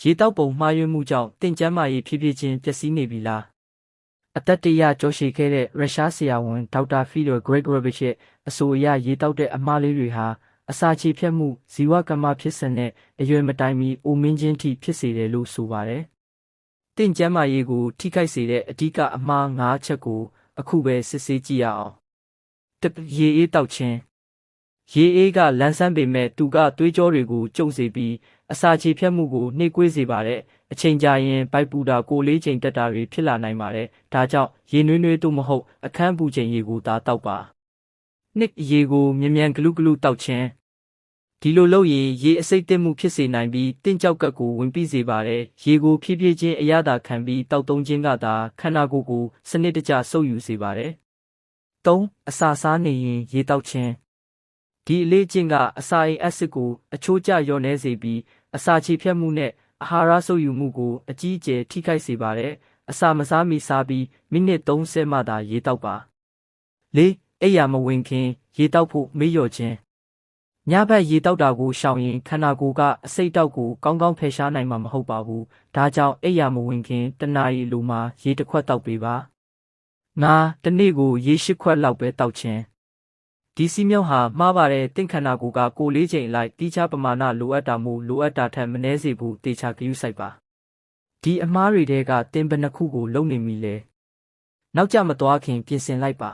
ရေတောက်ပုံမှားယွင်းမှုကြောင့်တင်ကျန်းမာရေးဖြည်းဖြည်းချင်းပျက်စီးနေပြီလားအသက်တရကြောရှိခဲ့တဲ့ရုရှားဆရာဝန်ဒေါက်တာဖီဒိုဂရက်ဂရိုဗစ်ရဲ့အဆိုအရရေတောက်တဲ့အမှားလေးတွေဟာအစာချေဖြတ်မှုဇီဝကမ္မဖြစ်စဉ်နဲ့အရွယ်မတိုင်မီအိုမင်းချင်းထိဖြစ်စေတယ်လို့ဆိုပါတယ်။တင့်ကျမ်းမာရေးကိုထိခိုက်စေတဲ့အဓိကအမှား၅ချက်ကိုအခုပဲစစ်ဆေးကြည့်ရအောင်။တစ်ရေအေးတောက်ခြင်း ရေအေးကလန်းဆန်းပေမဲ့သူကသွေးကြောတွေကိုကျုံစေပြီးအစာချေဖြတ်မှုကိုနှိပ်ကွေးစေပါတယ်။အချိန်ကြာရင်ပိုက်ပူတာကိုလေးချိန်တက်တာတွေဖြစ်လာနိုင်ပါတယ်။ဒါကြောင့်ရေနွေးနွေးတို့မဟုတ်အခန်းပူချိန်ရေကိုသာတောက်ပါ။နှစ်ရေကိုမြန်မြန်ဂလူးဂလူးတောက်ခြင်းဒီလိုလုပ်ရင်ရေအစိတ်တက်မှုဖြစ်စေနိုင်ပြီးတင့်ကြောက်ကပ်ကိုဝင်ပြီးစေပါတယ်။ရေကိုဖြည်းဖြည်းချင်းအရသာခံပြီးတောက်သုံးခြင်းကသာခန္ဓာကိုယ်ကိုစနစ်တကျစုပ်ယူစေပါတယ်။၃အစာစားနေရင်ရေတောက်ခြင်း ဒီအလေးကျင့်ကအစာအိမ်အက်ဆစ်ကိုအချိုးကျလျော့နေစေပြီးအစာချေဖြတ်မှုနဲ့အာဟာရစုပ်ယူမှုကိုအကြီးအကျယ်ထိခိုက်စေပါတယ်။အစာမစားမီစားပြီးမိနစ်30မှသာရေတောက်ပါ။၄အိပ်ယာမဝင်ခင်ရေတောက်ဖို့မေ့လျော့ခြင်းညဘက်ရေတောက်တာကိုရှောင်ရင်ခန္ဓာကိုယ်ကအစိတ်တောက်ကိုကောင်းကောင်းဖယ်ရှားနိုင်မှာမဟုတ်ပါဘူး။ဒါကြောင့်အိပ်ယာမဝင်ခင်တနာရီလိုမှရေတစ်ခွက်တောက်ပေးပါ။ငါတစ်နေ့ကိုရေရှစ်ခွက်လောက်ပဲတောက်ခြင်း ဒီစီမြောက်ဟာမှားပါတယ်တင့်ခန္ဓာကိုယ်ကကိုယ်လေးချိန်လိုက်တိကျပမာဏလိုအပ်တာမို့လိုအပ်တာထက်မနည်းစေဖို့တေချာဂရုစိုက်ပါဒီအမားတွေတဲကတင်ဘယ်နှခုကိုလုံနေမိလဲနောက်ကျမသွားခင်ပြင်ဆင်လိုက်ပါ